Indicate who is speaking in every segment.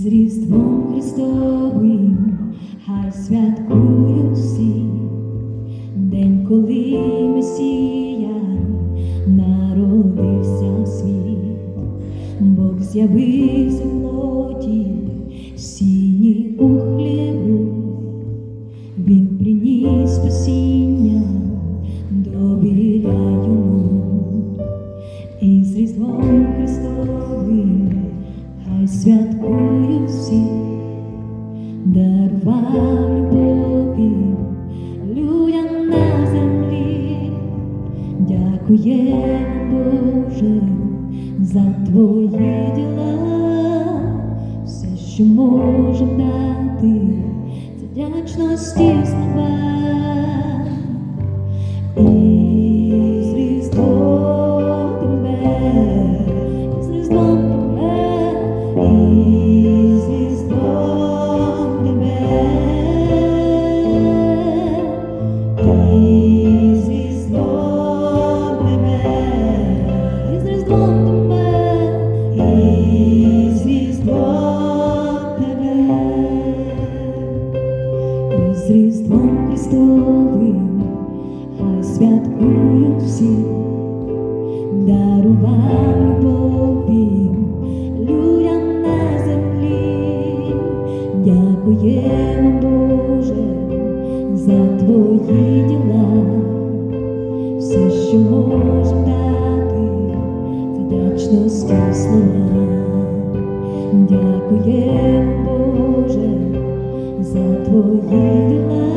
Speaker 1: З Різдвом Христовим. Хай святкують всі день, коли Месія народився в світ, Бог з'явився в плоті, сіні у хлібу, Він приніс спасіння довіряй йому. І з Різдвом Христовим хай святкують всі дарував любові людям на землі, дякує Боже за твої діла, все, що може дати, це вдячності слова. Thank you. дякуємо, Боже, за твої діла, все, що може дати, це вдячності слова. Дякуємо, Боже, за твої діла.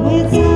Speaker 1: Царство, Твоє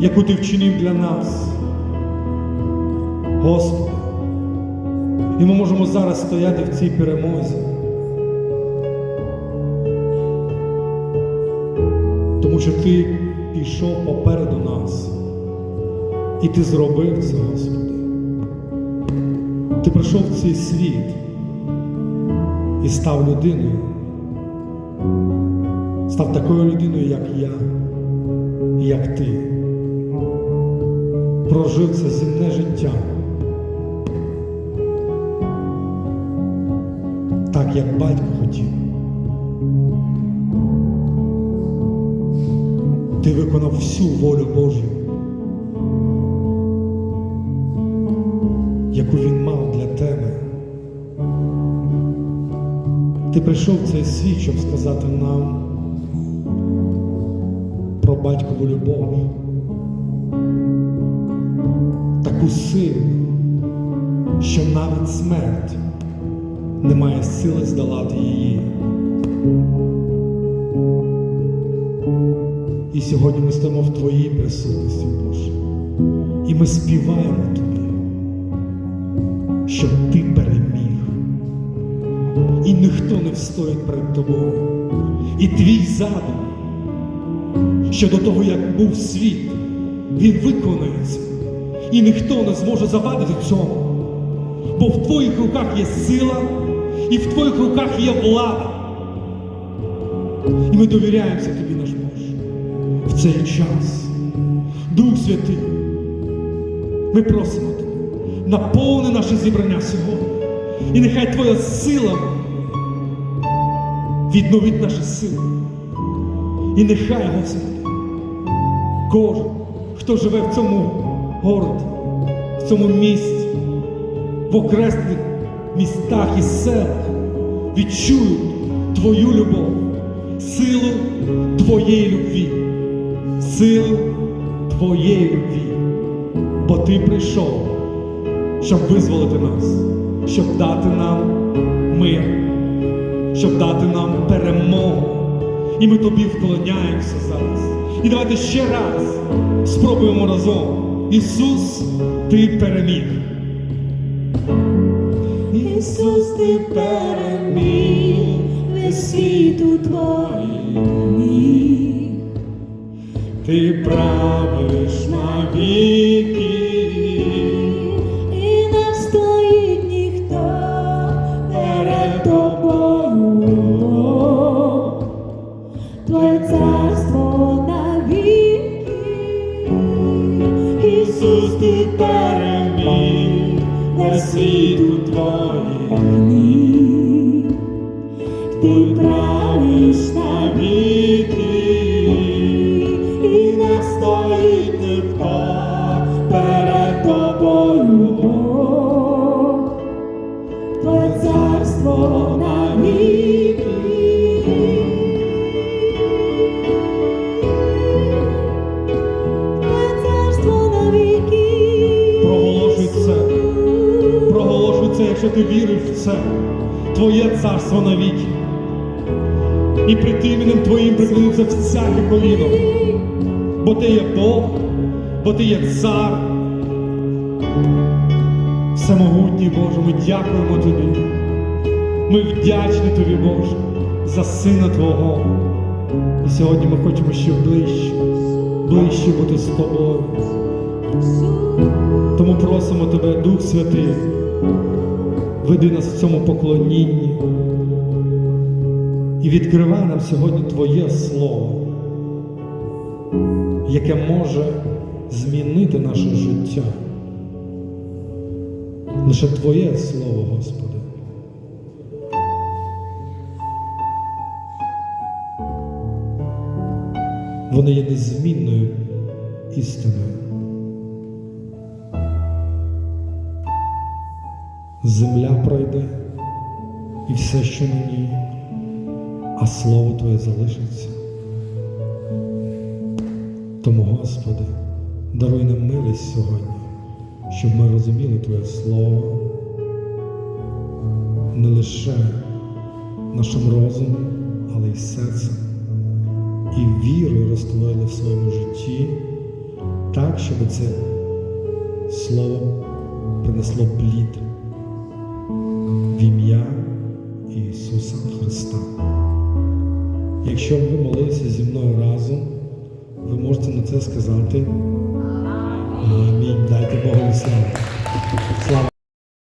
Speaker 2: яку Ти вчинив для нас. Господи. І ми можемо зараз стояти в цій перемозі. Тому що Ти пішов попереду нас. І Ти зробив це, Господи. Ти прийшов в цей світ і став людиною. Став такою людиною, як я, і як ти. Прожив це земне життя. Так, як батько хотів. Ти виконав всю волю Божу, яку він мав для тебе. Ти прийшов в цей світ, щоб сказати нам про батькову любов, таку що навіть смерть не має сили здолати її. І сьогодні ми стоїмо в Твоїй присутності, Боже, і ми співаємо Тобі, що Ти переміг, і ніхто не встоїть перед тобою. І твій задум, що до того, як був світ, він виконується, і ніхто не зможе завадити цьому. Бо в твоїх руках є сила, і в твоїх руках є влада. І ми довіряємося тобі, наш Боже, в цей час. Дух Святий, ми просимо тебе, наповни наше зібрання сьогодні. І нехай Твоя сила відновить наші сили. І нехай, Господи, кожен, хто живе в цьому городі, в цьому місті, в окресних містах і селах, відчують Твою любов, силу Твоєї любві, силу Твоєї любві. Бо Ти прийшов, щоб визволити нас, щоб дати нам мир, щоб дати нам перемогу. І ми тобі вклоняємося зараз. І давайте ще раз спробуємо разом. Ісус, ти переміг.
Speaker 1: Ісус, ти переміг весь світ у твоїх ніг.
Speaker 2: Ти правиш на Бо ти є Бог, бо ти є цар. Всемогутній Боже, ми дякуємо Тобі. Ми вдячні Тобі, Боже, за Сина Твого. І сьогодні ми хочемо ще ближче, ближче бути з Тобою. Тому просимо Тебе, Дух Святий, веди нас в цьому поклонінні і відкривай нам сьогодні Твоє Слово, яке може змінити наше життя. Лише Твоє Слово, Господи. Воно є незмінною істиною. Земля пройде і все, що на ній, а слово Твоє залишиться. Тому, Господи, даруй нам милість сьогодні, щоб ми розуміли Твоє Слово не лише нашим розумом, але й серцем, і вірою розтворили в своєму житті так, щоб це слово принесло плід в ім'я Ісуса Христа. Якщо ви молилися зі мною разом, ви можете на це сказати Амінь. Дайте Богу славу. Слава